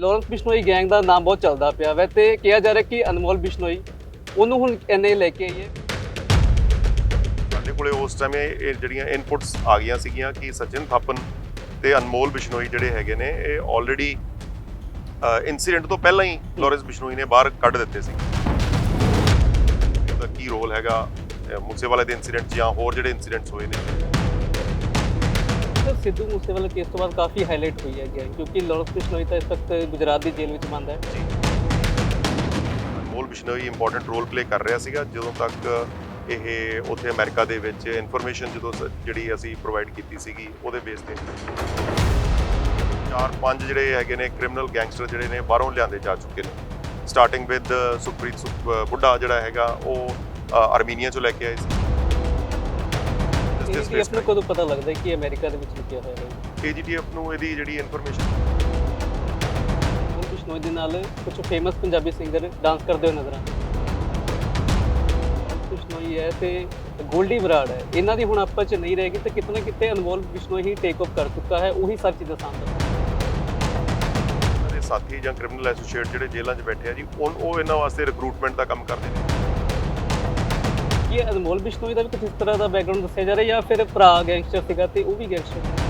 Lawrence Bishnoi gang ਦਾ ਨਾਮ ਬਹੁਤ ਚੱਲਦਾ ਪਿਆ ਵੈ ਤੇ ਕਿਹਾ ਜਾ ਰਿਹਾ ਕਿ ਅਨਮੋਲ ਬਿਸ਼ਨੋਈ ਉਹਨੂੰ ਹੁਣ ਐਨਏ ਲੈ ਕੇ ਆਈਏ ਸਾਡੇ ਕੋਲੇ ਉਸ ਟਾਈਮ ਇਹ ਜਿਹੜੀਆਂ ਇਨਪੁਟਸ ਆ ਗਈਆਂ ਸੀਗੀਆਂ ਕਿ ਸਚਿਨ ਥਾਪਨ ਤੇ ਅਨਮੋਲ ਬਿਸ਼ਨੋਈ ਜਿਹੜੇ ਹੈਗੇ ਨੇ, ਇਹ ਆਲਰੇਡੀ ਇਨਸੀਡੈਂਟ ਤੋਂ ਪਹਿਲਾਂ ਹੀ ਲੋਰੈਂਸ ਬਿਸ਼ਨੋਈ ਨੇ ਬਾਹਰ ਕੱਢ ਦਿੱਤੇ ਸੀ। ਉਹਦਾ ਕੀ ਰੋਲ ਹੈਗਾ ਅਹ ਮੂਸੇਵਾਲੇ ਦੇ ਇਨਸੀਡੈਂਟ ਜਾਂ ਹੋਰ ਜਿਹੜੇ ਇਨਸੀਡੈਂਟਸ ਹੋਏ ਨੇ? ਸਿੱਧੂ ਮੂਸੇਵਾਲਾ ਕੇਸ ਤੋਂ ਬਾਅਦ ਕਾਫੀ ਹਾਈਲਾਈਟ ਹੋਈ ਹੈ ਕਿਉਂਕਿ ਲਾਰੈਂਸ ਬਿਸ਼ਨੋਈ ਤਾਂ ਇਸ ਵਕਤ ਗੁਜਰਾਤ ਦੀ ਜੇਲ੍ਹ ਵਿੱਚ ਬੰਦ ਹੈ। Anmol Bishnoi important role play ਕਰ ਰਿਹਾ ਸੀਗਾ, ਜਦੋਂ ਤੱਕ ਇਹ ਉੱਥੇ ਅਮਰੀਕਾ ਦੇ ਵਿੱਚ ਇਨਫੋਰਮੇਸ਼ਨ ਜਦੋਂ ਜਿਹੜੀ ਅਸੀਂ ਪ੍ਰੋਵਾਈਡ ਕੀਤੀ ਸੀਗੀ, ਉਹਦੇ ਬੇਸ ਤੇ। ਚਾਰ ਪੰਜ ਜਿਹੜੇ ਹੈਗੇ ਨੇ ਕ੍ਰਿਮੀਨਲ ਗੈਂਗਸਟਰ ਜਿਹੜੇ ਨੇ, ਬਾਹਰੋਂ ਲਿਆਂਦੇ ਜਾ ਚੁੱਕੇ ਨੇ। ਸਟਾਰਟਿੰਗ ਵਿਦ ਸੁਖਪ੍ਰੀਤ ਸੁਖ- ਬੁੱਢਾ ਜਿਹੜਾ ਹੈਗਾ, ਉਹ ਆਰਮੀਨੀਆ ਚੋਂ ਲੈ ਕੇ ਆਏ ਸੀ। ਵੀ ਆਪਣੇ ਕਦੋਂ ਪਤਾ ਲੱਗਦਾ ਕਿ ਅਮਰੀਕਾ ਦੇ ਵਿੱਚ ਲੁਕਿਆ ਹੋਇਆ ਹੈ। ਏਜੀਟੀਐਫ ਨੂੰ ਇਹਦੀ ਜਿਹੜੀ ਇਨਫੋਰਮੇਸ਼ਨ ਅਨਮੋਲ ਬਿਸ਼ਨੋਈ ਦੇ ਨਾਲ ਕੁਝ ਫੇਮਸ ਪੰਜਾਬੀ ਸਿੰਗਰ ਡਾਂਸ ਕਰਦੇ ਹੋਏ ਨਜ਼ਰ ਆਉਂਦੇ ਬਿਸ਼ਨੋਈ ਹੈ ਤੇ ਗੋਲਡੀ ਬਰਾੜ ਹੈ। ਇਹਨਾਂ ਦੀ ਹੁਣ ਆਪਸ ਚ ਨਹੀਂ ਰਹੇਗੀ ਤੇ ਕਿਤੇ ਨਾ ਕਿਤੇ ਅਨਮੋਲ ਬਿਸ਼ਨੋਈ ਹੀ ਟੇਕ ਆਫ ਕਰ ਚੁੱਕਾ ਹੈ। ਉਹੀ ਸਰ ਚੀਜ਼ਾਂ ਸਾਹਮਣੇ ਦੇ ਸਾਥੀ ਜਾਂ ਕ੍ਰਿਮੀਨਲ ਐਸੋਸੀਏਟ ਜਿਹੜੇ ਜੇਲ੍ਹਾਂ 'ਚ ਬੈਠੇ ਆ ਜੀ ਉਹ ਉਹ ਇਹਨਾਂ ਵਾਸਤੇ ਰਿਕਰੂਟਮੈਂਟ ਦਾ ਕੰਮ ਕਰਦੇ ਨੇ। ਇਹ ਅਨਮੋਲ ਬਿਸ਼ਨੋਈ ਦਾ ਵੀ ਕੁਝ ਇਸ ਤਰ੍ਹਾਂ ਦਾ ਬੈਕਗ੍ਰਾਉਂਡ ਦੱਸਿਆ ਜਾ ਰਿਹਾ ਜਾਂ ਫਿਰ ਭਰਾ ਗੈਂਗਸਟਰ ਸੀਗਾ ਤੇ ਉਹ ਵੀ ਗੈਂਗਸਟਰ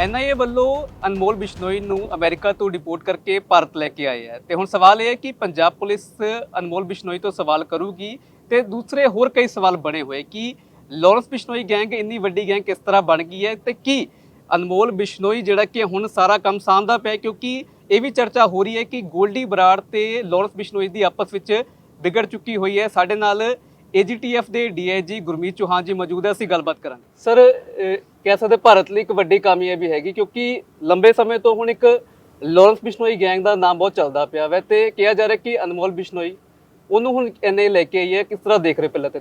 ਐਨਆਈਏ ਵੱਲੋਂ ਅਨਮੋਲ ਬਿਸ਼ਨੋਈ ਨੂੰ ਅਮਰੀਕਾ ਤੋਂ ਡਿਪੋਰਟ ਕਰਕੇ ਭਾਰਤ ਲੈ ਕੇ ਆਏ ਹੈ ਤੇ ਹੁਣ ਸਵਾਲ ਇਹ ਹੈ ਕਿ ਪੰਜਾਬ ਪੁਲਿਸ ਅਨਮੋਲ ਬਿਸ਼ਨੋਈ ਤੋਂ ਸਵਾਲ ਕਰੂਗੀ ਤੇ ਦੂਸਰੇ ਹੋਰ ਕਈ ਸਵਾਲ ਬਣੇ ਹੋਏ ਕਿ ਲਾਰੈਂਸ ਬਿਸ਼ਨੋਈ ਗੈਂਗ ਇੰਨੀ ਵੱਡੀ ਗੈਂਗ ਕਿਸ ਤਰ੍ਹਾਂ ਬਣ ਗਈ ਹੈ ਤੇ ਕੀ ਅਨਮੋਲ ਬਿਸ਼ਨੋਈ ਜਿਹੜਾ ਕਿ ਹੁਣ ਸਾਰਾ ਕੰਮ ਸਾਂਭਦਾ ਪਿਆ ਕਿਉਂਕਿ ਇਹ ਵੀ ਚਰਚਾ ਹੋ ਰਹੀ ਹੈ ਕਿ ਗੋਲਡੀ ਬਰਾੜ ਤੇ ਲਾਰੈਂਸ ਬਿਸ਼ਨੋਈ ਦੀ ਆਪਸ ਵਿੱਚ ਵਿਗੜ ਚੁੱਕੀ ਹੋਈ ਹੈ। ਸਾਡੇ ਨਾਲ ਏਜੀਟੀਐਫ ਦੇ ਡੀਆਈਜੀ ਗੁਰਮੀਤ ਚੌਹਾਨ ਜੀ ਮੌਜੂਦ ਹੈ। ਅਸੀਂ ਗੱਲਬਾਤ ਕਰਾਂਗੇ। ਸਰ ਕਹਿ ਸਕਦੇ ਭਾਰਤ ਲਈ ਇੱਕ ਵੱਡੀ ਕਾਮਯਾਬੀ ਹੈਗੀ ਕਿਉਂਕਿ ਲੰਬੇ ਸਮੇਂ ਤੋਂ ਹੁਣ ਇੱਕ ਲਾਰੈਂਸ ਬਿਸ਼ਨੋਈ ਗੈਂਗ ਦਾ ਨਾਮ ਬਹੁਤ ਚੱਲਦਾ ਪਿਆ ਵੈ ਤੇ ਕਿਹਾ ਜਾ ਰਿਹਾ ਕਿ ਅਨਮੋਲ ਬਿਸ਼ਨੋਈ ਉਹਨੂੰ ਹੁਣ ਐਨਏ ਲੈ ਕੇ ਆਈ ਹੈ। ਕਿਸ ਤਰ੍ਹਾਂ ਦੇਖ ਰਹੇ ਪਹਿਲਾਂ ਤੇ?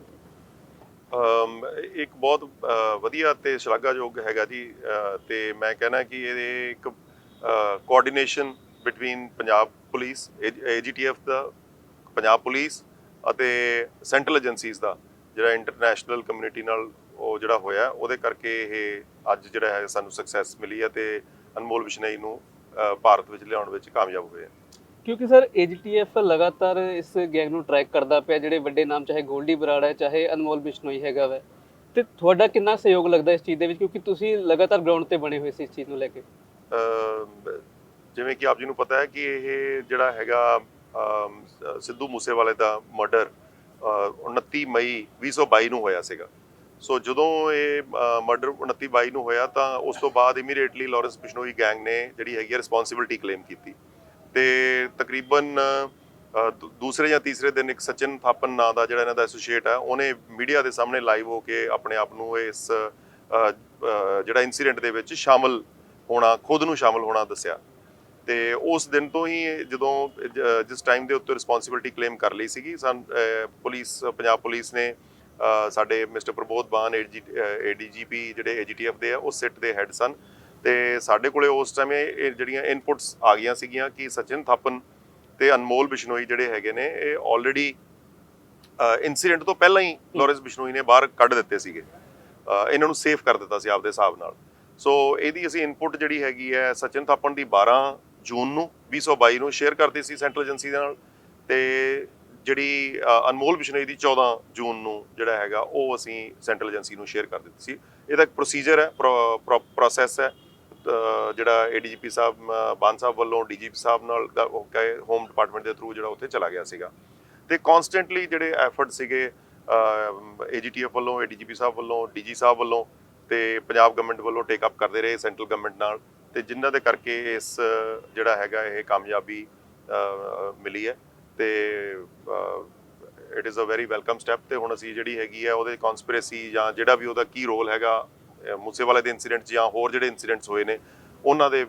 ਇੱਕ ਬਹੁਤ ਵਧੀਆ ਤੇ ਸ਼ਲਾਘਾਯੋਗ ਹੈਗਾ ਜੀ। ਤੇ ਮੈਂ ਕਹਿਣਾ ਕਿ ਇਹ ਇੱਕ coordination between Punjab police AGTF ਦਾ ਪੰਜਾਬ ਪੁਲਿਸ ਅਤੇ ਸੈਂਟਰਲ ਏਜੰਸੀਜ਼ ਦਾ ਜਿਹੜਾ ਇੰਟਰਨੈਸ਼ਨਲ ਕਮਿਊਨਿਟੀ ਨਾਲ ਉਹ ਜਿਹੜਾ ਹੋਇਆ ਉਹਦੇ ਕਰਕੇ ਇਹ ਅੱਜ ਜਿਹੜਾ ਹੈ ਸਾਨੂੰ ਸਕਸੈਸ ਮਿਲੀ ਹੈ ਤੇ ਅਨਮੋਲ ਬਿਸ਼ਨੋਈ ਨੂੰ ਭਾਰਤ ਵਿੱਚ ਲਿਆਉਣ ਵਿੱਚ ਕਾਮਯਾਬ ਹੋਏ ਕਿਉਂਕਿ ਸਰ ਏਜੀਟੀਐਫ ਲਗਾਤਾਰ ਇਸ ਗੈਂਗ ਨੂੰ ਟਰੈਕ ਕਰਦਾ ਪਿਆ ਜਿਹੜੇ ਵੱਡੇ ਨਾਮ ਚਾਹੇ ਗੋਲਡੀ ਬਰਾੜ ਹੈ ਚਾਹੇ ਅਨਮੋਲ ਬਿਸ਼ਨੋਈ ਹੈਗਾ ਵੈ। ਤੇ ਤੁਹਾਡਾ ਕਿੰਨਾ ਸਹਿਯੋਗ ਲੱਗਦਾ ਇਸ ਚੀਜ਼ ਦੇ ਵਿੱਚ? ਕਿਉਂਕਿ ਤੁਸੀਂ ਲਗਾਤਾਰ ਗਰਾਊਂਡ ਤੇ ਬਣੇ ਹੋਏ ਸੀ ਇਸ ਚੀਜ਼ ਨੂੰ ਲੈ ਕੇ। ਜਿਵੇਂ ਕਿ ਆਪ ਜੀ ਨੂੰ ਪਤਾ ਹੈ ਕਿ ਇਹ ਜਿਹੜਾ ਹੈਗਾ ਸਿੱਧੂ ਮੂਸੇਵਾਲੇ ਦਾ ਮਰਡਰ 29 ਮਈ 2022 ਨੂੰ ਹੋਇਆ ਸੀਗਾ। ਸੋ ਜਦੋਂ ਇਹ ਮਰਡਰ 29 22 ਨੂੰ ਹੋਇਆ ਤਾਂ ਉਸ ਤੋਂ ਬਾਅਦ ਇਮੀਡੀਏਟਲੀ ਲਾਰੈਂਸ ਬਿਸ਼ਨੋਈ ਗੈਂਗ ਨੇ ਜਿਹੜੀ ਹੈਗੀ ਰਿਸਪੌਂਸਿਬਿਲਟੀ ਕਲੇਮ ਕੀਤੀ। ਤੇ ਤਕਰੀਬਨ ਦੂਸਰੇ ਜਾਂ ਤੀਸਰੇ ਦਿਨ ਇੱਕ ਸਚਿਨ ਥਾਪਨ ਨਾਂ ਦਾ ਜਿਹੜਾ ਇਹਨਾਂ ਦਾ ਐਸੋਸੀਏਟ ਹੈ ਉਹਨੇ ਮੀਡੀਆ ਦੇ ਸਾਹਮਣੇ ਲਾਈਵ ਹੋ ਕੇ ਆਪਣੇ ਆਪ ਨੂੰ ਇਸ ਜਿਹੜਾ ਇਨਸੀਡੈਂਟ ਦੇ ਵਿੱਚ ਸ਼ਾਮਲ ਹੋਣਾ, ਖੁਦ ਨੂੰ ਸ਼ਾਮਲ ਹੋਣਾ ਦੱਸਿਆ। ਤੇ ਉਸ ਦਿਨ ਤੋਂ ਹੀ ਜਦੋਂ ਜਿਸ ਟਾਈਮ ਦੇ ਉੱਤੇ ਰਿਸਪੌਂਸਿਬਿਲਟੀ ਕਲੇਮ ਕਰ ਲਈ ਸੀਗੀ, ਸਨ ਪੁਲਿਸ, ਪੰਜਾਬ ਪੁਲਿਸ ਨੇ ਸਾਡੇ ਮਿਸਟਰ ਪ੍ਰਬੋਧ ਬਾਨ ਏਡੀਜੀਪੀ ਜਿਹੜੇ ਏਜੀਟੀਐਫ ਦੇ ਆ, ਉਹ ਸਿੱਟ ਦੇ ਹੈੱਡ ਸਨ। ਤੇ ਸਾਡੇ ਕੋਲੇ ਉਸ ਟਾਈਮ ਇਹ ਜਿਹੜੀਆਂ ਇਨਪੁਟਸ ਆ ਗਈਆਂ ਸੀਗੀਆਂ ਕਿ ਸਚਿਨ ਥਾਪਨ ਤੇ ਅਨਮੋਲ ਬਿਸ਼ਨੋਈ ਜਿਹੜੇ ਹੈਗੇ ਨੇ, ਇਹ ਆਲਰੇਡੀ ਇਨਸੀਡੈਂਟ ਤੋਂ ਪਹਿਲਾਂ ਹੀ ਲਾਰੈਂਸ ਬਿਸ਼ਨੋਈ ਨੇ ਬਾਹਰ ਕੱਢ ਦਿੱਤੇ ਸੀਗੇ। ਇਹਨਾਂ ਨੂੰ ਸੇਫ ਕਰ ਦਿੱਤਾ ਸੀ ਆਪਦੇ ਹਿਸਾਬ ਨਾਲ। ਸੋ ਇਹਦੀ ਅਸੀਂ ਇਨਪੁਟ ਜਿਹੜੀ ਹੈਗੀ ਹੈ, ਸਚਿਨ ਥਾਪਨ ਦੀ 12 ਜੂਨ ਨੂੰ 2022 ਨੂੰ ਸ਼ੇਅਰ ਕਰਤੀ ਸੀ ਸੈਂਟਰਲ ਏਜੰਸੀ ਦੇ ਨਾਲ ਤੇ ਜਿਹੜੀ ਅਨਮੋਲ ਬਿਸ਼ਨੋਈ ਦੀ 14 ਜੂਨ ਨੂੰ ਜਿਹੜਾ ਹੈਗਾ ਉਹ ਅਸੀਂ ਸੈਂਟਰਲ ਏਜੰਸੀ ਨੂੰ ਸ਼ੇਅਰ ਕਰ ਦਿੱਤੀ ਸੀ। ਇਹਦਾ ਇੱਕ ਪ੍ਰੋਸੀਜਰ ਹੈ ਪ੍ਰੋਸੈਸ ਹੈ। ਅ, ਜਿਹੜਾ ਏਡੀਜੀਪੀ ਸਾਹਿਬ ਬਾਨ ਸਾਹਿਬ ਵੱਲੋਂ ਡੀਜੀਪੀ ਸਾਹਿਬ ਨਾਲ ਗ- ਹੋਮ ਡਿਪਾਰਟਮੈਂਟ ਦੇ ਥਰੂ ਜਿਹੜਾ ਉੱਥੇ ਚਲਾ ਗਿਆ ਸੀਗਾ। ਤੇ ਕਨਸਟੈਂਟਲੀ ਜਿਹੜੇ ਐਫਰਟ ਸੀਗੇ ਏਜੀਟੀਐਫ ਵੱਲੋਂ ਏਡੀਜੀਪੀ ਸਾਹਿਬ ਵੱਲੋਂ ਡੀਜੀ ਸਾਹਿਬ ਵੱਲੋਂ ਤੇ ਪੰਜਾਬ ਗਵਰਨਮੈਂਟ ਵੱਲੋਂ ਟੇਕ ਅਪ ਕਰਦੇ ਰਹੇ ਸੈਂਟਰਲ ਗਵਰਨਮੈਂਟ ਨਾਲ। ਤੇ ਜਿਨ੍ਹਾਂ ਦੇ ਕਰਕੇ ਇਸ, ਜਿਹੜਾ ਹੈਗਾ ਇਹ ਕਾਮਯਾਬੀ ਮਿਲੀ ਹੈ। ਤੇ it is a very welcome step ਤੇ ਹੁਣ ਅਸੀਂ ਜਿਹੜੀ ਹੈਗੀ ਆ ਉਹਦੇ ਕਨਸਪੀਰੇਸੀ ਜਾਂ ਜਿਹੜਾ ਵੀ ਉਹਦਾ ਕੀ ਰੋਲ ਹੈਗਾ ਮੂਸੇਵਾਲੇ ਦੇ ਇਨਸੀਡੈਂਟ ਜਾਂ ਹੋਰ ਜਿਹੜੇ ਇਨਸੀਡੈਂਟਸ ਹੋਏ ਨੇ, ਉਹਨਾਂ ਦੇ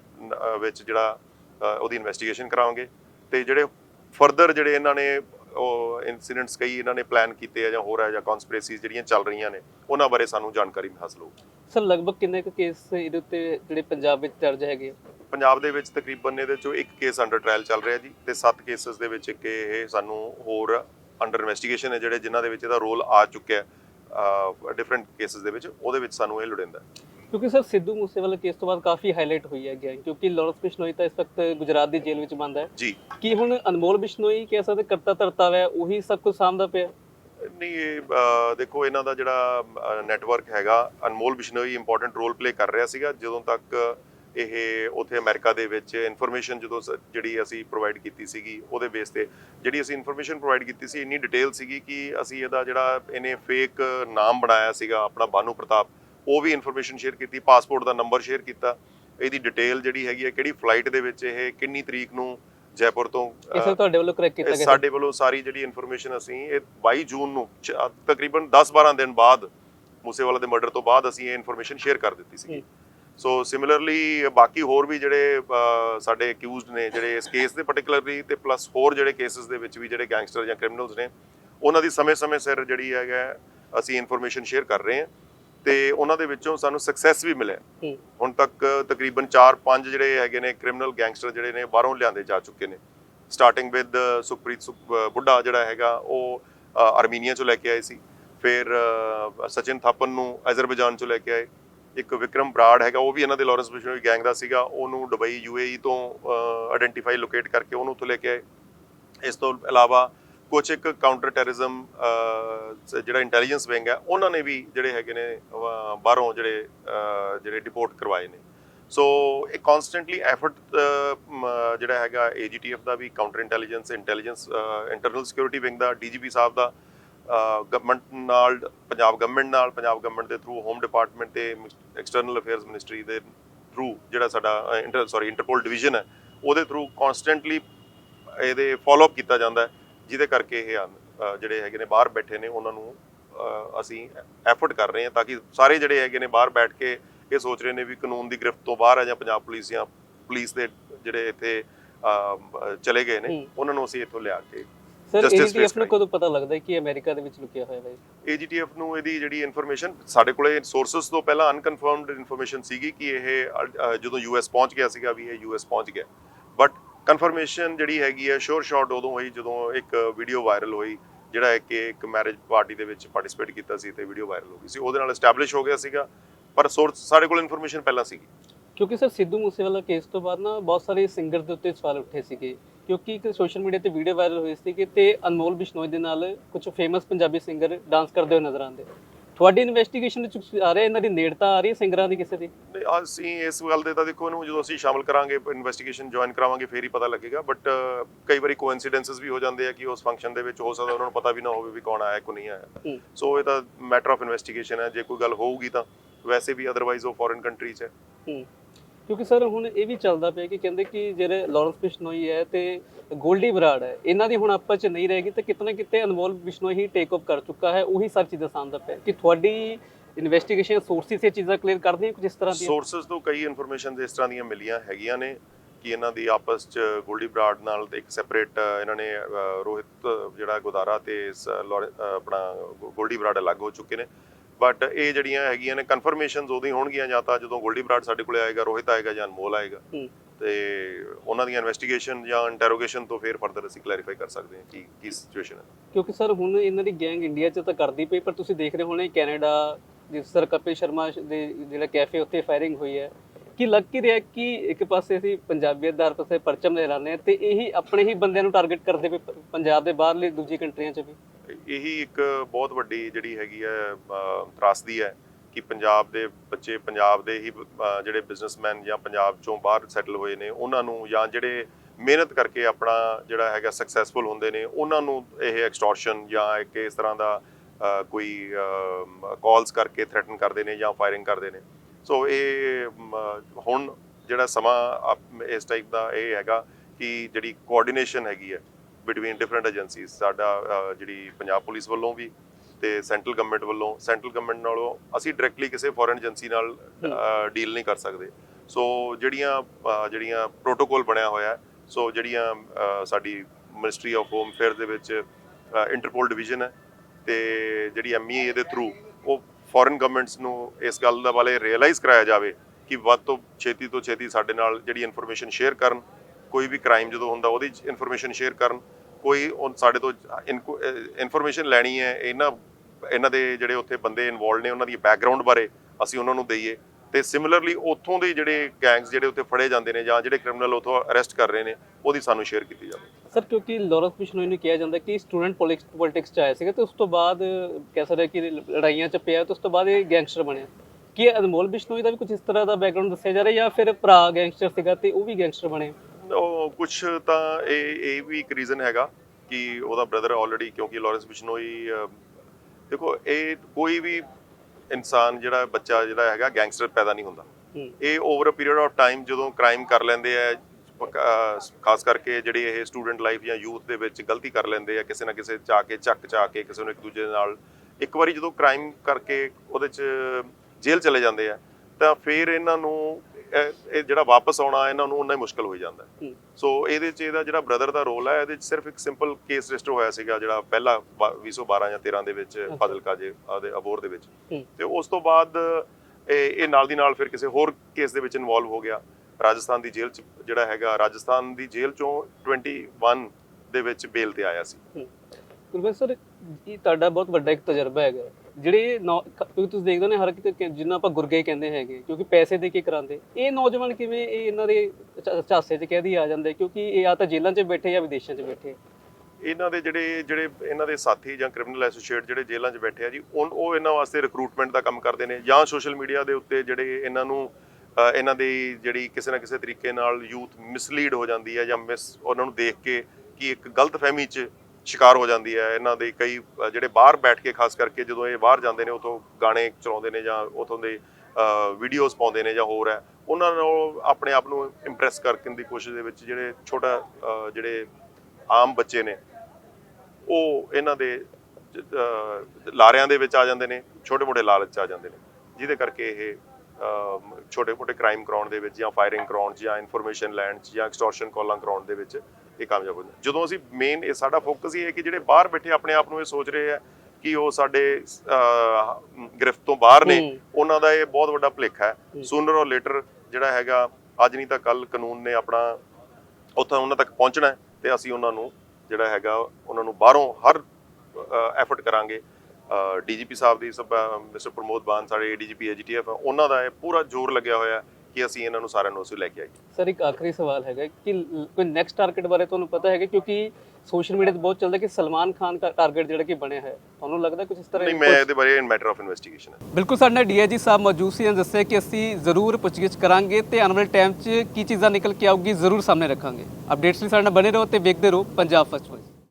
ਵਿੱਚ ਜਿਹੜਾ ਉਹਦੀ ਇਨਵੈਸਟੀਗੇਸ਼ਨ ਕਰਾਵਾਂਗੇ। ਤੇ ਜਿਹੜੇ ਫਰਦਰ ਜਿਹੜੇ ਇਹਨਾਂ ਨੇ, ਉਹ ਇਨਸੀਡੈਂਟਸ ਕਈ ਇਹਨਾਂ ਨੇ ਪਲਾਨ ਕੀਤੇ ਆ ਜਾਂ ਹੋਰ ਆ ਜਾਂ ਕਨਸਪੀਰੇਸੀਜ਼ ਜਿਹੜੀਆਂ ਚੱਲ ਰਹੀਆਂ ਨੇ, ਉਹਨਾਂ ਬਾਰੇ ਸਾਨੂੰ ਜਾਣਕਾਰੀ ਹਾਸਲ ਹੋਊ ਸਰ ਲਗਭਗ ਕਿੰਨੇ ਕੁ ਕੇਸ ਇਹਦੇ ਉੱਤੇ ਜਿਹੜੇ ਪੰਜਾਬ ਵਿੱਚ ਦਰਜ ਹੈਗੇ ਆ? ਪੰਜਾਬ ਦੇ ਵਿੱਚ ਤਕਰੀਬਨ ਇਹਦੇ ਚੋਂ ਇੱਕ ਕੇਸ ਅੰਡਰ ਟ੍ਰਾਇਲ ਚੱਲ ਰਿਹਾ ਜੀ ਤੇ 7 ਕੇਸਸ ਦੇ ਵਿੱਚ ਇੱਕ ਇਹ ਸਾਨੂੰ ਹੋਰ ਅੰਡਰ ਇਨਵੈਸਟੀਗੇਸ਼ਨ ਹੈ ਜਿਹੜੇ ਜਿਨ੍ਹਾਂ ਦੇ ਵਿੱਚ ਇਹਦਾ ਰੋਲ ਆ ਚੁੱਕਿਆ ਹੈ ਡਿਫਰੈਂਟ ਕੇਸਸ ਦੇ ਵਿੱਚ ਉਹਦੇ ਵਿੱਚ ਸਾਨੂੰ ਇਹ ਲੋੜਿੰਦਾ। ਕਿਉਂਕਿ ਸਰ ਸਿੱਧੂ ਮੂਸੇਵਾਲਾ ਕੇਸ ਤੋਂ ਬਾਅਦ ਕਾਫੀ ਹਾਈਲਾਈਟ ਹੋਈ ਹੈ ਗੈਂਗ ਕਿਉਂਕਿ ਲਾਰੈਂਸ ਬਿਸ਼ਨੋਈ ਤਾਂ ਇਸ ਵਕਤ ਗੁਜਰਾਤ ਦੀ ਜੇਲ੍ਹ ਵਿੱਚ ਬੰਦ ਹੈ ਜੀ ਕੀ ਹੁਣ ਅਨਮੋਲ ਬਿਸ਼ਨੋਈ ਕਹਿ ਸਕਦੇ ਕਰਤਾ ਧਰਤਾ ਹੈ ਉਹੀ ਸਭ ਕੁਝ ਸਾਹਮਣਾ ਪਿਆ ਨਹੀਂ ਦੇਖੋ, ਇਹਨਾਂ ਦਾ ਜਿਹੜਾ ਨੈਟਵਰਕ ਹੈਗਾ, Anmol Bishnoi important role play ਕਰ ਰਿਹਾ ਸੀਗਾ, ਜਦੋਂ ਤੱਕ ਇਹ ਉਥੇ ਅਮਰੀਕਾ ਦੇ ਵਿੱਚ ਇਨਫੋਰਮੇਸ਼ਨ ਜਦੋਂ ਸ- ਜਿਹੜੀ ਅਸੀਂ ਪ੍ਰੋਵਾਈਡ ਕੀਤੀ ਸੀਗੀ, ਉਹਦੇ ਬੇਸ ਤੇ ਜਿਹੜੀ ਅਸੀਂ ਇਨਫੋਰਮੇਸ਼ਨ ਪ੍ਰੋਵਾਈਡ ਕੀਤੀ ਸੀ, ਇੰਨੀ ਡਿਟੇਲ ਸੀਗੀ ਕਿ ਅਸੀਂ ਇਹਦਾ ਜਿਹੜਾ, ਇਹਨੇ ਫੇਕ ਨਾਮ ਬਣਾਇਆ ਸੀਗਾ, ਆਪਣਾ ਬਾਨੂ ਪ੍ਰਤਾਪ, ਉਹ ਵੀ ਇਨਫੋਰਮੇਸ਼ਨ ਸ਼ੇਅਰ ਕੀਤੀ ਪਾਸਪੋਰਟ ਦਾ ਨੰਬਰ ਸ਼ੇਅਰ ਕੀਤਾ। ਇਹਦੀ ਡਿਟੇਲ ਜਿਹੜੀ ਹੈਗੀ ਹੈ, ਕਿਹੜੀ ਫਲਾਈਟ ਦੇ ਵਿੱਚ ਇਹ, ਕਿੰਨੀ ਤਰੀਕ ਨੂੰ ਜੈਪੁਰ ਤੋਂ ਸਰ ਤੁਹਾਡੇ ਵੱਲੋਂ ਕਰੈਕਟ ਕੀਤਾ ਗਿਆ ਸਾਡੇ ਵੱਲੋਂ ਸਾਰੀ ਜਿਹੜੀ ਇਨਫੋਰਮੇਸ਼ਨ ਅਸੀਂ ਇਹ 22 ਜੂਨ ਨੂੰ ਤਕਰੀਬਨ 10-12 ਦਿਨ ਬਾਅਦ ਮੂਸੇਵਾਲਾ ਦੇ ਮਰਡਰ ਤੋਂ ਬਾਅਦ ਅਸੀਂ ਇਹ ਇਨਫੋਰਮੇਸ਼ਨ ਸ਼ੇਅਰ ਕਰ ਦਿੱਤੀ ਸੀ। ਸੋ ਸਿਮਿਲਰਲੀ ਬਾਕੀ ਹੋਰ ਵੀ ਜਿਹੜੇ ਸਾਡੇ ਅਕਿਊਜ਼ਡ ਨੇ ਜਿਹੜੇ ਇਸ ਕੇਸ ਦੇ ਪਾਰਟਿਕੂਲਰਲੀ ਤੇ ਪਲੱਸ ਹੋਰ ਜਿਹੜੇ ਕੇਸਸ ਦੇ ਵਿੱਚ ਵੀ ਜਿਹੜੇ ਗੈਂਗਸਟਰ ਜਾਂ ਕ੍ਰਿਮੀਨਲਸ ਨੇ ਉਹਨਾਂ ਦੀ ਸਮੇਂ-ਸਮੇਂ ਸਿਰ ਜਿਹੜੀ ਹੈਗਾ ਅਸੀਂ ਇਨਫੋਰਮੇਸ਼ਨ ਸ਼ੇਅਰ ਕਰ ਰਹੇ ਹਾਂ ਤੇ ਉਹਨਾਂ ਦੇ ਵਿੱਚੋਂ ਸਾਨੂੰ ਸਕਸੈਸ ਵੀ ਮਿਲਿਆ। ਹੁਣ ਤੱਕ ਤਕਰੀਬਨ 4-5 ਜਿਹੜੇ ਹੈਗੇ ਨੇ ਕ੍ਰਿਮੀਨਲ ਗੈਂਗਸਟਰ ਜਿਹੜੇ ਨੇ ਬਾਹਰੋਂ ਲਿਆਂਦੇ ਜਾ ਚੁੱਕੇ ਨੇ। ਸਟਾਰਟਿੰਗ ਵਿਦ ਸੁਖਪ੍ਰੀਤ ਬੁੱਢਾ ਜਿਹੜਾ ਹੈਗਾ ਉਹ ਆਰਮੀਨੀਆ ਚੋਂ ਲੈ ਕੇ ਆਏ ਸੀ। ਫਿਰ ਸਚਿਨ ਥਾਪਨ ਨੂੰ ਅਜ਼ਰਬੈਜਾਨ ਚੋਂ ਲੈ ਕੇ ਆਏ। ਇੱਕ ਵਿਕਰਮ ਬਰਾੜ ਹੈਗਾ ਉਹ ਵੀ ਇਹਨਾਂ ਦੇ ਲਾਰੈਂਸ ਬਿਸ਼ਨੋਈ ਗੈਂਗ ਦਾ ਸੀਗਾ। ਉਹਨੂੰ ਦੁਬਈ ਯੂਏਈ ਤੋਂ ਆਇਡੈਂਟੀਫਾਈ ਲੋਕੇਟ ਕਰਕੇ ਉਹਨੂੰ ਉੱਥੋਂ ਲੈ ਕੇ ਆਏ। ਇਸ ਤੋਂ ਇਲਾਵਾ ਕੁਝ ਇੱਕ ਕਾਊਂਟਰ ਟੈਰਰਿਜ਼ਮ ਜਿਹੜਾ ਇੰਟੈਲੀਜੈਂਸ ਵਿੰਗ ਹੈ, ਉਹਨਾਂ ਨੇ ਵੀ ਜਿਹੜੇ ਹੈਗੇ ਨੇ ਬਾਹਰੋਂ ਜਿਹੜੇ ਜਿਹੜੇ ਡਿਪੋਰਟ ਕਰਵਾਏ ਨੇ। ਸੋ ਇਹ ਕਨਸਟੈਂਟਲੀ ਐਫਰਟ ਜਿਹੜਾ ਹੈਗਾ ਏਜੀਟੀਐਫ ਦਾ ਵੀ counter intelligence intelligence internal security wing ਦਾ ਡੀਜੀਪੀ ਸਾਹਿਬ ਦਾ ਗਵਰਨਮੈਂਟ ਨਾਲ, ਪੰਜਾਬ ਗਵਰਨਮੈਂਟ ਨਾਲ, ਪੰਜਾਬ ਗਵਰਨਮੈਂਟ ਦੇ ਥਰੂ ਹੋਮ ਡਿਪਾਰਟਮੈਂਟ ਤੇ ਐਕਸਟਰਨਲ ਅਫੇਅਰਸ ਮਿਨਿਸਟਰੀ ਦੇ ਥਰੂ ਜਿਹੜਾ ਸਾਡਾ ਇੰਟਰ ਸੌਰੀ ਇੰਟਰਪੋਲ ਡਿਵੀਜ਼ਨ ਹੈ, ਉਹਦੇ ਥਰੂ ਕਨਸਟੈਂਟਲੀ ਇਹਦੇ ਫਾਲੋ ਅਪ ਕੀਤਾ ਜਾਂਦਾ ਹੈ। ਜਿਹਦੇ ਕਰਕੇ ਇਹ ਹਨ, ਜਿਹੜੇ ਹੈਗੇ ਨੇ ਬਾਹਰ ਬੈਠੇ ਨੇ ਉਹਨਾਂ ਨੂੰ ਅਸੀਂ ਐਫਰਟ ਕਰ ਰਹੇ ਹਾਂ ਤਾਂ ਕਿ ਸਾਰੇ ਜਿਹੜੇ ਹੈਗੇ ਨੇ ਬਾਹਰ ਬੈਠ ਕੇ ਇਹ ਸੋਚ ਰਹੇ ਨੇ ਵੀ ਕਾਨੂੰਨ ਦੀ ਗ੍ਰਿਫਤ ਤੋਂ ਬਾਹਰ ਆ ਜਾਂ ਪੰਜਾਬ ਪੁਲਿਸ ਜਾਂ ਪੁਲਿਸ ਦੇ ਜਿਹੜੇ ਇੱਥੇ ਚਲੇ ਗਏ ਨੇ। ਉਹਨਾਂ ਨੂੰ ਅਸੀਂ ਇੱਥੋਂ ਲਿਆ ਕੇ ਸਰ ਏਜੀਟੀਐਫ ਨੂੰ ਕਦੋਂ ਪਤਾ ਲੱਗਦਾ ਕਿ ਅਮਰੀਕਾ ਦੇ ਵਿੱਚ ਲੁਕਿਆ ਹੋਇਆ ਹੈ? ਏਜੀਟੀਐਫ ਨੂੰ ਇਹਦੀ ਜਿਹੜੀ ਇਨਫੋਰਮੇਸ਼ਨ ਸਾਡੇ ਕੋਲੇ ਸੋਰਸਸ ਤੋਂ ਪਹਿਲਾਂ ਅਨਕਨਫਰਮਡ ਇਨਫੋਰਮੇਸ਼ਨ ਸੀਗੀ ਕਿ ਇਹ ਜਦੋਂ ਯੂਐਸ ਪਹੁੰਚ ਗਿਆ ਸੀਗਾ ਵੀ ਇਹ ਯੂਐਸ ਪਹੁੰਚ ਗਿਆ। ਬਟ ਕਨਫਰਮੇਸ਼ਨ ਜਿਹੜੀ ਹੈਗੀ ਹੈ ਸ਼ੋਰ ਸ਼ਾਟ ਉਦੋਂ ਹੋਈ ਜਦੋਂ ਇੱਕ ਵੀਡੀਓ ਵਾਇਰਲ ਹੋਈ, ਜਿਹੜਾ ਹੈ ਕਿ ਇੱਕ ਮੈਰਿਜ ਪਾਰਟੀ ਦੇ ਵਿੱਚ ਪਾਰਟਿਸਿਪੇਟ ਕੀਤਾ ਸੀ ਤੇ ਵੀਡੀਓ ਵਾਇਰਲ ਹੋ ਗਈ ਸੀ। ਉਹਦੇ ਨਾਲ ਐਸਟੈਬਲਿਸ਼ ਹੋ ਗਿਆ ਸੀਗਾ, ਪਰ ਸੋਰਸ ਸਾਡੇ ਕੋਲ ਇਨਫੋਰਮੇਸ਼ਨ ਪਹਿਲਾਂ ਸੀਗੀ। ਕਿਉਂਕਿ ਸਰ, ਸਿੱਧੂ ਮੂਸੇਵਾਲਾ ਕੇਸ ਤੋਂ ਬਾਅਦ ਨਾ ਬਹੁਤ ਸਾਰੇ ਸਿੰਗਰ ਦੇ ਉੱਤੇ ਸਵਾਲ ਉੱਠੇ ਸੀਗੇ, ਕਿਉਂਕਿ ਇੱਕ ਸੋਸ਼ਲ ਮੀਡੀਆ ਤੇ ਵੀਡੀਓ ਵਾਇਰਲ ਹੋਈ ਸੀ ਕਿ ਤੇ ਅਨਮੋਲ ਬਿਸ਼ਨੋਈ ਦੇ ਨਾਲ ਕੁਝ ਫੇਮਸ ਪੰਜਾਬੀ ਸਿੰਗਰ ਡਾਂਸ ਕਰਦੇ ਹੋਏ ਨਜ਼ਰ ਆਉਂਦੇ। ਤੁਹਾਡੀ ਇਨਵੈਸਟੀਗੇਸ਼ਨ ਵਿੱਚ ਆ ਰਿਹਾ ਇਹਨਾਂ ਦੀ ਨੇੜਤਾ ਆ ਰਹੀ ਹੈ ਸਿੰਗਰਾਂ ਦੀ ਕਿਸੇ ਦੀ? ਨਹੀਂ, ਅਸੀਂ ਇਸ ਗੱਲ ਦੇ ਤਾਂ ਦੇਖੋ ਇਹਨੂੰ ਜਦੋਂ ਅਸੀਂ ਸ਼ਾਮਲ ਕਰਾਂਗੇ ਇਨਵੈਸਟੀਗੇਸ਼ਨ ਜੁਆਇਨ ਕਰਾਵਾਂਗੇ ਫੇਰ ਹੀ ਪਤਾ ਲੱਗੇਗਾ ਬਟ ਕਈ ਵਾਰੀ ਕੋਇਨਸੀਡੈਂਸਸ ਵੀ ਹੋ ਜਾਂਦੇ ਆ ਕਿ ਉਸ ਫੰਕਸ਼ਨ ਦੇ ਵਿੱਚ ਹੋ ਸਕਦਾ ਉਹਨਾਂ ਨੂੰ ਪਤਾ ਵੀ ਨਾ ਹੋਵੇ ਵੀ ਕੌਣ ਆਇਆ ਕੋ ਨਹੀਂ ਆਇਆ। ਸੋ ਇਹ ਤਾਂ ਮੈਟਰ ਆਫ ਇਨਵੈਸਟੀਗੇਸ਼ਨ ਹੈ ਜੇ ਕੋਈ ਗੱਲ ਹੋਊਗੀ ਤਾਂ। ਵੈਸੇ ਵੀ ਅਦਰਵਾਈਜ਼ ਉਹ ਫੋਰਨ ਕੰਟਰੀਜ਼ ਹੂੰ। ਕਿਉਂਕਿ ਸਰ ਹੁਣ ਇਹ ਵੀ ਚੱਲਦਾ ਪਿਆ ਕਿ ਕਹਿੰਦੇ ਕਿ ਜਿਹੜੇ ਲਾਰੈਂਸ ਬਿਸ਼ਨੋਈ ਹੈ ਤੇ ਗੋਲਡੀ ਬਰਾੜ ਹੈ, ਇਹਨਾਂ ਦੀ ਹੁਣ ਆਪਸ ਚ ਨਹੀਂ ਰਹੇਗੀ ਤੇ ਕਿਤਨਾ ਕਿਤੇ ਅਨਮੋਲ ਬਿਸ਼ਨੋਈ ਹੀ ਟੇਕ ਓਵਰ ਕਰ ਚੁੱਕਾ ਹੈ, ਉਹੀ ਸਾਰੀ ਚੀਜ਼ਾਂ ਸਾਹਮਣੇ ਪਿਆ। ਕਿ ਤੁਹਾਡੀ ਇਨਵੈਸਟੀਗੇਸ਼ਨ ਸੋਰਸਿਸ ਇਹ ਚੀਜ਼ਾਂ ਕਲੀਅਰ ਕਰਦੀਆਂ ਕੁਝ ਇਸ ਤਰ੍ਹਾਂ ਦੀਆਂ? ਸੋਰਸਸ ਤੋਂ ਕਈ ਇਨਫੋਰਮੇਸ਼ਨ ਇਸ ਤਰ੍ਹਾਂ ਦੀਆਂ ਮਿਲੀਆਂ ਹੈਗੀਆਂ ਨੇ ਕਿ ਇਹਨਾਂ ਦੀ ਆਪਸ ਚ ਗੋਲਡੀ ਬਰਾਡ ਨਾਲ ਇੱਕ ਸੈਪਰੇਟ ਇਹਨਾਂ ਨੇ ਰੋਹਿਤ ਜਿਹੜਾ ਗੁਦਾਰਾ ਤੇ ਆਪਣਾ ਗੋਲਡੀ ਬਰਾਡ ਅਲੱਗ ਹੋ ਚੁੱਕੇ ਨੇ। ਬਟ ਇਹ ਜਿਹੜੀਆਂ ਹੈਗੀਆਂ ਨੇ ਕਨਫਰਮੇਸ਼ਨਸ ਉਦੋਂ ਹੀ ਹੋਣਗੀਆਂ ਜਾਂ ਤਾਂ ਜਦੋਂ ਗੋਲਡੀ ਬਰਾਡ ਸਾਡੇ ਕੋਲੇ ਆਏਗਾ ਰੋਹਿਤ ਆਏਗਾ ਜਾਂ ਅਨਮੋਲ ਆਏਗਾ। ਤੇ ਉਹਨਾਂ ਦੀਆਂ ਇਨਵੈਸਟੀਗੇਸ਼ਨ ਜਾਂ ਇੰਟਰੋਗੇਸ਼ਨ ਤੋਂ ਫੇਰ ਫਰਦਰ ਅਸੀਂ ਕਲੈਰੀਫਾਈ ਕਰ ਸਕਦੇ ਹਾਂ ਕਿ ਕੀ ਸਿਚੁਏਸ਼ਨ ਹੈ ਕਿਉਂਕਿ ਸਰ ਹੁਣ ਇਹਨਾਂ ਦੀ ਗੈਂਗ ਇੰਡੀਆ 'ਚ ਤਾਂ ਕਰਦੀ ਪਈ ਪਰ ਤੁਸੀਂ ਦੇਖ ਰਹੇ ਹੋਣੇ ਕੈਨੇਡਾ ਜਿਸ ਸਰ ਕਪਿਲ ਸ਼ਰਮਾ ਦੇ ਜਿਹੜਾ ਕੈਫੇ ਉੱਤੇ ਫਾਇਰਿੰਗ ਹੋਈ ਹੈ ਕੀ ਲੱਗ ਕੀ ਰਿਹਾ ਕਿ ਇੱਕ ਪਾਸੇ ਅਸੀਂ ਪੰਜਾਬੀਅਤ ਦਾ ਪਾਸੇ ਪਰਚਮ ਲਹਿਰਾਉਂਦੇ ਹਾਂ ਤੇ ਇਹੀ ਆਪਣੇ ਹੀ ਬੰਦਿਆਂ ਨੂੰ ਟਾਰਗੇਟ ਕਰਦੇ ਪਏ ਪ- ਪੰਜਾਬ ਦੇ ਬਾਹਰਲੇ ਦੂਜੀ ਕੰਟਰੀਆਂ 'ਚ ਵੀ? ਇਹੀ ਇੱਕ ਬਹੁਤ ਵੱਡੀ ਜਿਹੜੀ ਹੈਗੀ ਹੈ ਅਹ, ਤਰਾਸਦੀ ਹੈ ਕਿ ਪੰਜਾਬ ਦੇ ਬੱਚੇ ਪੰਜਾਬ ਦੇ ਹੀ ਅਹ, ਜਿਹੜੇ ਬਿਜ਼ਨਸਮੈਨ ਜਾਂ ਪੰਜਾਬ ਚੋਂ ਬਾਹਰ ਸੈਟਲ ਹੋਏ ਨੇ ਉਹਨਾਂ ਨੂੰ ਜਾਂ ਜਿਹੜੇ ਮਿਹਨਤ ਕਰਕੇ ਆਪਣਾ ਜਿਹੜਾ ਹੈਗਾ ਸਕਸੈਸਫੁਲ ਹੁੰਦੇ ਨੇ ਉਹਨਾਂ ਨੂੰ ਇਹ ਐਕਸਟੋਰਸ਼ਨ ਜਾਂ ਇੱਕ ਇਸ ਤਰ੍ਹਾਂ ਦਾ ਅਹ, ਕੋਈ ਕਾਲਸ ਕਰਕੇ ਥ੍ਰੈਟਨ ਕਰਦੇ ਨੇ ਜਾਂ ਫਾਇਰਿੰਗ ਕਰਦੇ ਨੇ। ਸੋ ਇਹ ਹੁਣ ਜਿਹੜਾ ਸਮਾਂ ਇਸ ਟਾਈਪ ਦਾ ਇਹ ਹੈਗਾ ਕਿ ਜਿਹੜੀ ਕੋਆਰਡੀਨੇਸ਼ਨ ਹੈਗੀ ਹੈ ਬਿਟਵੀਨ ਡਿਫਰੈਂਟ ਏਜੰਸੀਜ਼ ਸਾਡਾ ਜਿਹੜੀ ਪੰਜਾਬ ਪੁਲਿਸ ਵੱਲੋਂ ਵੀ ਤੇ ਸੈਂਟਰਲ ਗਵਰਨਮੈਂਟ ਵੱਲੋਂ ਸੈਂਟਰਲ ਗਵਰਨਮੈਂਟ ਨਾਲੋਂ ਅਸੀਂ ਡਾਇਰੈਕਟਲੀ ਕਿਸੇ ਫੋਰਨ ਏਜੰਸੀ ਨਾਲ ਡੀਲ ਨਹੀਂ ਕਰ ਸਕਦੇ। ਸੋ ਜਿਹੜੀਆਂ ਜਿਹੜੀਆਂ ਪ੍ਰੋਟੋਕੋਲ ਬਣਿਆ ਹੋਇਆ ਸੋ ਜਿਹੜੀਆਂ ਸਾਡੀ ਮਿਨਿਸਟਰੀ ਆਫ ਹੋਮ ਅਫੇਅਰ ਦੇ ਵਿੱਚ ਇੰਟਰਪੋਲ ਡਿਵੀਜ਼ਨ ਹੈ ਤੇ ਜਿਹੜੀ ਐਮਈਏ ਦੇ ਥਰੂ ਉਹ ਫੋਰਨ ਗਵਰਨਮੈਂਟਸ ਨੂੰ ਇਸ ਗੱਲ ਦਾ ਵਾਲੇ ਰਿਅਲਾਈਜ਼ ਕਰਾਇਆ ਜਾਵੇ ਕਿ ਵੱਧ ਤੋਂ ਛੇਤੀ ਤੋਂ ਛੇਤੀ ਸਾਡੇ ਨਾਲ ਜਿਹੜੀ ਇਨਫੋਰਮੇਸ਼ਨ ਸ਼ੇਅਰ ਕਰਨ, ਕੋਈ ਵੀ ਕ੍ਰਾਈਮ ਜਦੋਂ ਹੁੰਦਾ ਉਹਦੀ ਇਨਫੋਰਮੇਸ਼ਨ ਸ਼ੇਅਰ ਕਰਨ, ਕੋਈ ਉਹ ਸਾਡੇ ਤੋਂ ਇਨਫੋਰਮੇਸ਼ਨ ਲੈਣੀ ਹੈ, ਇਹਨਾਂ ਇਹਨਾਂ ਦੇ ਜਿਹੜੇ ਉੱਥੇ ਬੰਦੇ ਇਨਵੋਲਡ ਨੇ ਉਹਨਾਂ ਦੀ ਬੈਕਗ੍ਰਾਉਂਡ ਬਾਰੇ ਅਸੀਂ ਉਹਨਾਂ ਨੂੰ ਦਈਏ। ਤੇ ਸਿਮਿਲਰਲੀ ਉੱਥੋਂ ਦੇ ਜਿਹੜੇ ਗੈਂਗਸ ਜਿਹੜੇ ਉੱਥੇ ਫੜੇ ਜਾਂਦੇ ਨੇ ਜਾਂ ਜਿਹੜੇ ਕ੍ਰਿਮੀਨਲ ਉੱਥੋਂ ਅਰੈਸਟ ਕਰ ਰਹੇ ਨੇ, ਉਹਦੀ ਸਾਨੂੰ ਸ਼ੇਅਰ ਕੀਤੀ ਜਾਵੇ। ਸਰ ਕਿਉਂਕਿ ਲਾਰੈਂਸ ਬਿਸ਼ਨੋਈ ਨੂੰ ਕਿਹਾ ਜਾਂਦਾ ਕਿ ਸਟੂਡੈਂਟ ਪੋਲਿਟਿਕਸ ਚ ਆਇਆ ਸੀਗਾ ਤੇ ਉਸ ਤੋਂ ਬਾਅਦ ਕਹਿ ਸਕਦੇ ਕਿ ਲੜਾਈਆਂ ਚ ਪਿਆ ਤੇ ਉਸ ਤੋਂ ਬਾਅਦ ਇਹ ਗੈਂਗਸਟਰ ਬਣਿਆ। ਕੀ ਅਨਮੋਲ ਬਿਸ਼ਨੋਈ ਦਾ ਵੀ ਕੁਝ ਇਸ ਤਰ੍ਹਾਂ ਦਾ ਬੈਕਗ੍ਰਾਉਂਡ ਦੱਸਿਆ ਜਾ ਰਿਹਾ ਜਾਂ ਫਿਰ ਭਰਾ ਗੈਂਗਸਟਰ ਸੀਗਾ ਤੇ ਉਹ ਵੀ ਗੈਂਗਸਟਰ ਬਣੇ? ਉਹ ਕੁਝ ਤਾਂ ਇਹ ਇਹ ਵੀ ਇੱਕ ਰੀਜ਼ਨ ਹੈਗਾ ਕਿ ਉਹਦਾ ਬ੍ਰਦਰ ਆਲਰੇਡੀ ਕਿਉਂਕਿ ਲਾਰੈਂਸ ਬਿਸ਼ਨੋਈ ਦੇਖੋ ਇਹ ਕੋਈ ਵੀ ਇਨਸਾਨ ਜਿਹੜਾ ਬੱਚਾ ਜਿਹੜਾ ਹੈਗਾ ਗੈਂਗਸਟਰ ਪੈਦਾ ਨਹੀਂ ਹੁੰਦਾ। ਇਹ over a period of time ਜਦੋਂ ਕ੍ਰਾਈਮ ਕਰ ਲੈਂਦੇ ਆ ਖਾਸ ਕਰਕੇ ਜਿਹੜੇ ਇਹ ਸਟੂਡੈਂਟ ਲਾਈਫ ਜਾਂ ਯੂਥ ਦੇ ਵਿੱਚ ਗਲਤੀ ਕਰ ਲੈਂਦੇ ਆ ਕਿਸੇ ਨਾ ਕਿਸੇ ਚਾ ਕੇ ਚੱਕ ਚਾ ਕੇ ਕਿਸੇ ਨੂੰ ਇੱਕ ਦੂਜੇ ਨਾਲ ਇੱਕ ਵਾਰੀ ਜਦੋਂ ਕ੍ਰਾਈਮ ਕਰਕੇ ਉਹਦੇ ਚ ਜੇਲ੍ਹ ਚਲੇ ਜਾਂਦੇ ਆ ਤਾਂ ਫਿਰ ਇਹਨਾਂ ਨੂੰ ਇਹ ਜਿਹੜਾ ਵਾਪਸ ਆਉਣਾ ਇਹਨਾਂ ਨੂੰ ਉਨਾ ਹੀ ਮੁਸ਼ਕਲ ਜਾਂਦਾ। ਹੈ। ਹੂੰ ਸੋ ਇਹਦੇ ਚ ਇਹਦਾ ਜਿਹੜਾ ਬ੍ਰਦਰ ਦਾ ਰੋਲ ਹੈ ਇਹਦੇ ਚ ਸਿਰਫ ਇੱਕ ਸਿੰਪਲ ਕੇਸ ਰਜਿਸਟਰ ਹੋਇਆ ਸੀਗਾ ਜਿਹੜਾ ਪਹਿਲਾ ਵਾ- 2012 ਜਾਂ 13 ਦੇ ਵਿੱਚ ਫਾਜ਼ਿਲਕਾ ਜੇ ਦੇ ਅਬੋਰ ਦੇ ਵਿੱਚ। ਤੇ ਉਸ ਤੋਂ ਬਾਅਦ ਇਹ ਨਾਲ ਦੀ ਨਾਲ ਫਿਰ ਕਿਸੇ ਹੋਰ ਕੇਸ ਦੇ ਵਿੱਚ ਇਨਵੋਲਵ ਹੋ ਗਿਆ। ਰਾਜਸਥਾਨ ਦੀ ਜੇਲ੍ਹ ਚ ਜਿਹੜਾ ਹੈਗਾ ਰਾਜਸਥਾਨ ਦੀ ਜੇਲ੍ਹ ਚੋਂ 21 ਦੇ ਵਿੱਚ ਬੇਲ ਤੇ ਆਇਆ ਸੀ। ਸਰ ਇਹ ਤੁਹਾਡਾ ਬਹੁਤ ਵੱਡਾ ਇੱਕ ਤਜਰਬਾ ਹੈਗਾ। ਜਿਹੜੇ ਕਿਉਂਕਿ ਤੁਸੀਂ ਦੇਖਦੇ ਹੋ ਨੇ ਹਰ ਕਿਤੇ ਜਿੰਨਾ ਆਪਾਂ ਗੁਰਗੇ ਕਹਿੰਦੇ ਹੈਗੇ ਕਿਉਂਕਿ ਪੈਸੇ ਦੇ ਕੇ ਕਰਾਉਂਦੇ। ਇਹ ਨੌਜਵਾਨ ਕਿਵੇਂ ਇਹ ਇਹਨਾਂ ਦੇ ਝਾਸੇ 'ਚ ਕਹਿਦੀ ਆ ਜਾਂਦੇ ਕਿਉਂਕਿ ਇਹ ਆ ਤਾਂ ਜੇਲ੍ਹਾਂ 'ਚ ਬੈਠੇ ਜਾਂ ਵਿਦੇਸ਼ਾਂ 'ਚ ਬੈਠੇ। ਇਹਨਾਂ ਦੇ ਜਿਹੜੇ ਜਿਹੜੇ ਇਹਨਾਂ ਦੇ ਸਾਥੀ ਜਾਂ ਕ੍ਰਿਮੀਨਲ ਐਸੋਸੀਏਟ ਜਿਹੜੇ ਜੇਲ੍ਹਾਂ 'ਚ ਬੈਠੇ ਆ ਜੀ ਉਹ ਉਹ ਇਹਨਾਂ ਵਾਸਤੇ ਰਿਕਰੂਟਮੈਂਟ ਦਾ ਕੰਮ ਕਰਦੇ ਨੇ ਜਾਂ ਸੋਸ਼ਲ ਮੀਡੀਆ ਦੇ ਉੱਤੇ ਜਿਹੜੇ ਇਹਨਾਂ ਨੂੰ ਇਹਨਾਂ ਦੀ ਜਿਹੜੀ ਕਿਸੇ ਨਾ ਕਿਸੇ ਤਰੀਕੇ ਨਾਲ ਯੂਥ ਮਿਸਲੀਡ ਹੋ ਜਾਂਦੀ ਹੈ ਜਾਂ ਮਿਸ ਉਹਨਾਂ ਨੂੰ ਦੇਖ ਕੇ ਕਿ ਇੱਕ ਗਲਤ ਫਹਿਮੀ 'ਚ ਸ਼ਿਕਾਰ ਹੋ ਜਾਂਦੀ ਹੈ। ਇਹਨਾਂ ਦੇ ਕਈ ਜਿਹੜੇ ਬਾਹਰ ਬੈਠ ਕੇ ਖਾਸ ਕਰਕੇ ਜਦੋਂ ਇਹ ਬਾਹਰ ਜਾਂਦੇ ਨੇ, ਉਥੋਂ ਗਾਣੇ ਚਲਾਉਂਦੇ ਨੇ ਜਾਂ ਉਥੋਂ ਦੇ ਵੀਡੀਓਜ਼ ਪਾਉਂਦੇ ਨੇ ਜਾਂ ਹੋਰ ਹੈ, ਉਹਨਾਂ ਨੂੰ ਆਪਣੇ ਆਪ ਨੂੰ ਇੰਪ੍ਰੈਸ ਕਰਨ ਦੀ ਕੋਸ਼ਿਸ਼ ਦੇ ਵਿੱਚ ਜਿਹੜੇ ਛੋਟਾ ਜਿਹੜੇ ਆਮ ਬੱਚੇ ਨੇ, ਉਹ ਇਹਨਾਂ ਦੇ ਲਾਰਿਆਂ ਦੇ ਵਿੱਚ ਆ ਜਾਂਦੇ ਨੇ ਛੋਟੇ ਮੋਟੇ ਲਾਲਚ ਆ ਜਾਂਦੇ ਨੇ, ਜਿਹਦੇ ਕਰਕੇ ਇਹ ਛੋਟੇ ਮੋਟੇ ਕ੍ਰਾਈਮ ਕਰਾਉਣ ਦੇ ਵਿੱਚ ਜਾਂ ਫਾਇਰਿੰਗ ਕਰਾਉਣ ਜਾਂ ਇਨਫੋਰਮੇਸ਼ਨ ਲੈਣ ਜਾਂ ਐਕਸਟੋਰਸ਼ਨ ਕਾਲਾਂ ਕਰਾਉਣ ਦੇ ਵਿੱਚ ਇਹ ਕਾਮਯਾਬ ਹੋ ਜਾਂਦੇ ਅਸੀਂ ਮੇਨ ਇਹ ਸਾਡਾ ਫੋਕਸ ਹੀ ਹੈ ਕਿ ਜਿਹੜੇ ਬਾਹਰ ਬੈਠੇ ਆਪਣੇ ਆਪ ਨੂੰ ਇਹ ਸੋਚ ਰਹੇ ਆ ਕਿ ਉਹ ਸਾਡੇ ਗ੍ਰਿਫਤ ਤੋਂ ਬਾਹਰ ਨੇ। ਉਹਨਾਂ ਦਾ ਇਹ ਬਹੁਤ ਵੱਡਾ ਭੁਲੇਖਾ ਹੈ। ਸੂਨਰ ਔਰ ਲੇਟਰ ਜਿਹੜਾ ਹੈਗਾ ਅੱਜ ਨਹੀਂ ਤਾਂ ਕੱਲ ਕਾਨੂੰਨ ਨੇ ਆਪਣਾ ਉੱਥੇ ਉਹਨਾਂ ਤੱਕ ਪਹੁੰਚਣਾ ਹੈ ਤੇ ਅਸੀਂ ਉਹਨਾਂ ਨੂੰ ਜਿਹੜਾ ਹੈਗਾ ਉਹਨਾਂ ਨੂੰ ਬਾਹਰੋਂ ਹਰ ਐਫਰਟ ਕਰਾਂਗੇ ਡੀਜੀਪੀ ਸਾਹਿਬ ਦੀ ਸਭ ਮਿਸਟਰ ਪ੍ਰਮੋਦ ਬਾਨ ਸਾਡੇ ਏਡੀਜੀਪੀ ਐਜੀਟੀਐਫ ਉਹਨਾਂ ਦਾ ਇਹ ਪੂਰਾ ਜ਼ੋਰ ਲੱਗਿਆ ਹੋਇਆ ਹੈ ਕਿ ਅਸੀਂ ਇਹਨਾਂ ਨੂੰ ਸਾਰਿਆਂ ਨੂੰ ਅਸੀਂ ਲੈ ਕੇ ਆਈਏ। ਸਰ ਇੱਕ ਆਖਰੀ ਸਵਾਲ ਹੈਗਾ ਕਿ ਕੋਈ ਨੈਕਸਟ ਟਾਰਗੇਟ ਬਾਰੇ ਤੁਹਾਨੂੰ ਪਤਾ ਹੈਗਾ? ਕਿਉਂਕਿ ਸੋਸ਼ਲ ਮੀਡੀਆ ਤੇ ਬਹੁਤ ਚੱਲਦਾ ਕਿ ਸਲਮਾਨ ਖਾਨ ਦਾ ਟਾਰਗੇਟ ਜਿਹੜਾ ਕਿ ਬਣਿਆ ਹੈ ਤੁਹਾਨੂੰ ਲੱਗਦਾ ਕੁਝ ਇਸ ਤਰ੍ਹਾਂ ਨਹੀਂ ਮੈਂ ਇਹਦੇ ਬਾਰੇ ਮੈਟਰ ਆਫ ਇਨਵੈਸਟੀਗੇਸ਼ਨ ਹੈ। ਬਿਲਕੁਲ ਸਾਡੇ ਨਾਲ ਡੀਆਈਜੀ ਸਾਹਿਬ ਮੌਜੂਦ ਸੀ and ਦੱਸਿਆ ਕਿ ਅਸੀਂ ਜ਼ਰੂਰ ਪੁੱਛਗਿੱਛ ਕਰਾਂਗੇ ਤੇ ਆਉਣ ਵਾਲੇ ਟਾਈਮ 'ਚ ਕੀ ਚੀਜ਼ਾਂ ਨਿਕਲ ਕੇ ਆਊਗੀ ਜ਼ਰੂਰ ਸਾਹਮਣੇ ਰੱਖਾਂਗੇ। ਅਪਡੇਟਸ ਲਈ ਸਾਡੇ ਨਾਲ ਬਣੇ ਰਹੋ ਤੇ ਵੇਖਦੇ ਰਹੋ ਪੰਜਾਬ ਫਸਟ